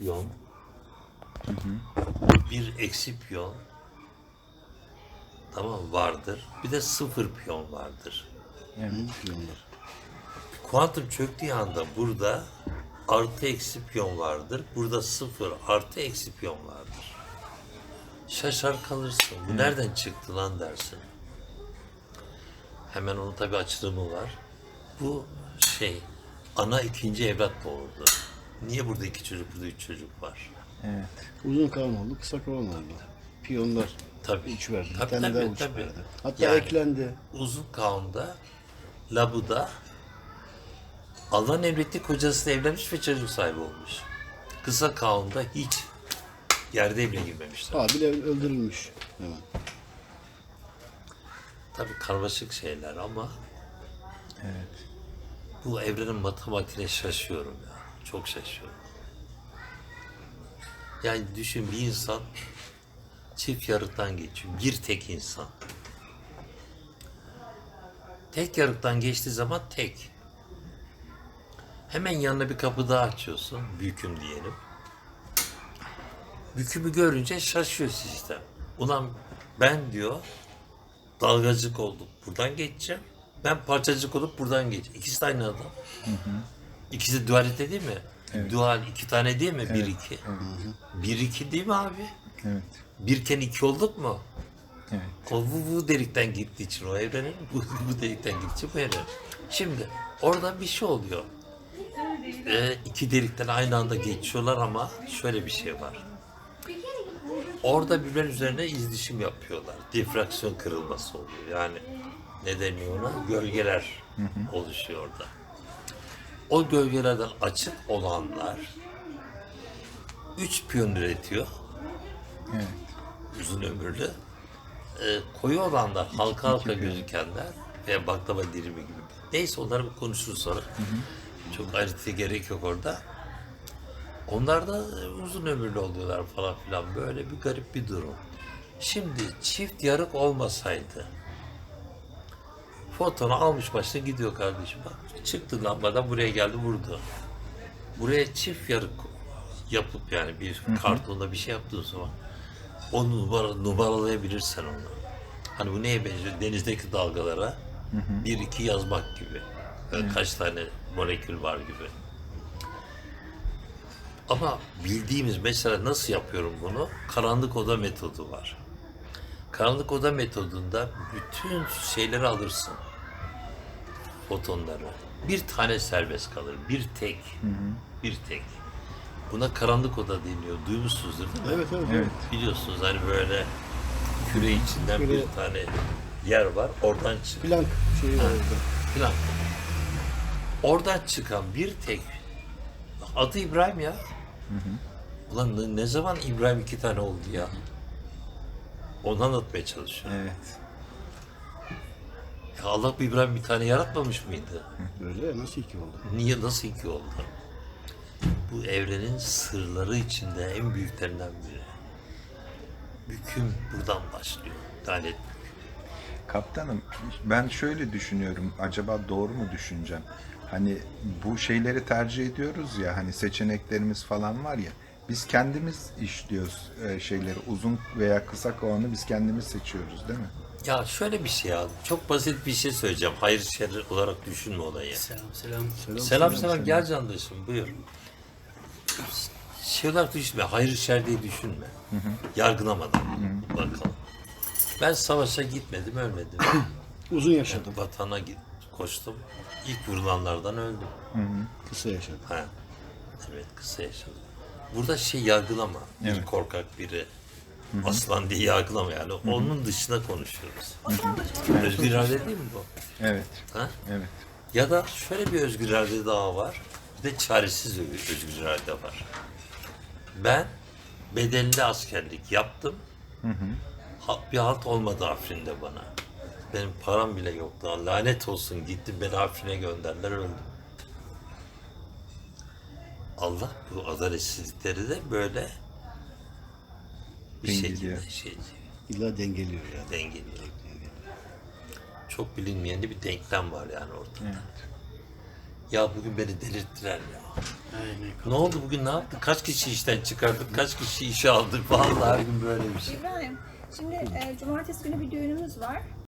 piyon, bir eksi piyon tamam vardır. Bir de sıfır piyon vardır. Evet. Piyonlar. Kuantum çöktüğü anda burada artı eksi piyon vardır. Burada sıfır artı eksi piyon vardır. Şaşar kalırsın. Bu nereden çıktı lan dersin. Hemen onun tabi açılımı var. Bu şey ana ikinci evlat doğurdu. Niye burada iki çocuk, burada üç çocuk var? Evet. Uzun oldu, kısa oldu. Piyonlar Tabii. uç verdi. Tabii, tabii, uç tabii. verdi. Hatta Yani- eklendi. uzun kavamda Labuda Allah'ın emrettiği kocasıyla evlenmiş ve çocuk sahibi olmuş. Kısa kavamda hiç yerde bile girmemişler. Öl- öldürülmüş hemen. Tabii karmaşık şeyler ama Evet. bu evrenin matematiğine şaşıyorum ya. Çok şaşıyorum. Yani düşün bir insan çift yarıktan geçiyor. Bir tek insan. Tek yarıktan geçtiği zaman tek. Hemen yanına bir kapı daha açıyorsun. Büküm diyelim. Bükümü görünce şaşıyor sistem. Ulan ben diyor dalgacık oldum. Buradan geçeceğim. Ben parçacık olup buradan geç. İkisi de aynı adam. İkisi dualite değil mi? Dual iki tane değil mi? Bir iki. Bir iki değil mi abi? Evet. Birken iki olduk mu? Evet. O bu, bu delikten gittiği için o evrenin bu, bu delikten gittiği için bu evren. Şimdi orada bir şey oluyor. Ee, iki delikten aynı anda geçiyorlar ama şöyle bir şey var. Orada birbirinin üzerine izdişim yapıyorlar. Difraksiyon kırılması oluyor. Yani ne deniyor ona? Gölgeler oluşuyor orada. O gölgelerden açık olanlar üç piyon üretiyor Evet. uzun ömürlü. Ee, koyu olanlar, halka halka gözükenler veya baklava dilimi gibi. Neyse onları bir konuşuruz sonra. Çok ayrıntıya gerek yok orada. Onlar da e, uzun ömürlü oluyorlar falan filan. Böyle bir garip bir durum. Şimdi çift yarık olmasaydı fotonu almış başına gidiyor kardeşim. Bak çıktı lambadan buraya geldi vurdu. Buraya çift yarık yapıp yani bir kartonda bir şey yaptığın zaman o numara, numaralayabilirsen onu. Hani bu neye benziyor? Denizdeki dalgalara bir iki yazmak gibi. Yani Kaç tane molekül var gibi. Ama bildiğimiz mesela nasıl yapıyorum bunu? Karanlık oda metodu var. Karanlık oda metodunda bütün şeyleri alırsın. Fotonları. Bir tane serbest kalır. Bir tek. Bir tek. Buna karanlık oda deniyor. Duymuşsunuzdur değil mi? Evet evet. Evet. Biliyorsunuz hani böyle küre içinden Küre. bir tane yer var. Oradan çık. Plank şeyi var orada. Plan. Oradan çıkan bir tek adı İbrahim ya. Ulan ne, ne zaman İbrahim iki tane oldu ya? Onu anlatmaya çalışıyor. Evet. Ya Allah bu İbrahim bir tane yaratmamış mıydı? Böyle ya, nasıl iki oldu? Niye nasıl iki oldu? Bu evrenin sırları içinde en büyüklerinden biri. Büküm buradan başlıyor. Lanet Kaptanım ben şöyle düşünüyorum. Acaba doğru mu düşüneceğim? Hani bu şeyleri tercih ediyoruz ya hani seçeneklerimiz falan var ya biz kendimiz işliyoruz e, şeyleri uzun veya kısa kovanı biz kendimiz seçiyoruz değil mi? Ya şöyle bir şey ya. Çok basit bir şey söyleyeceğim. Hayır şer olarak düşünme olayı. Selam selam. Selam selam, gel candaşım buyur. Şey olarak düşünme, hayır şer diye düşünme. Yargılamadan bakalım. Ben savaşa gitmedim, ölmedim. Uzun yaşadım. Vatana git, koştum. İlk vurulanlardan öldüm. Kısa yaşadım. Ha. Evet, kısa yaşadım. Burada şey yargılama. Bir Evet. korkak biri aslan diye yargılama yani. Onun dışına konuşuyoruz. Özgür irade değil mi bu? Evet. Ha? Evet. Ya da şöyle bir özgür irade daha var. Bir de çaresiz özgür irade var. Ben bedelli askerlik yaptım. Ha- Bir halt olmadı Afrin'de bana. Benim param bile yoktu. Lan Lanet olsun gittim beni Afrin'e gönderdiler öldüm. Allah bu adaletsizlikleri de böyle bir Dengeliyor. şekilde şey İlla dengeliyor ya. dengeliyor. Çok bilinmeyen de bir denklem var yani ortada. Evet. Ya bugün beni delirttiler ya. Aynen. Ne oldu bugün ne yaptık? Kaç kişi işten çıkardık? Kaç kişi işe aldık? Vallahi her gün böyle bir şey. İbrahim, şimdi e, cumartesi günü bir düğünümüz var.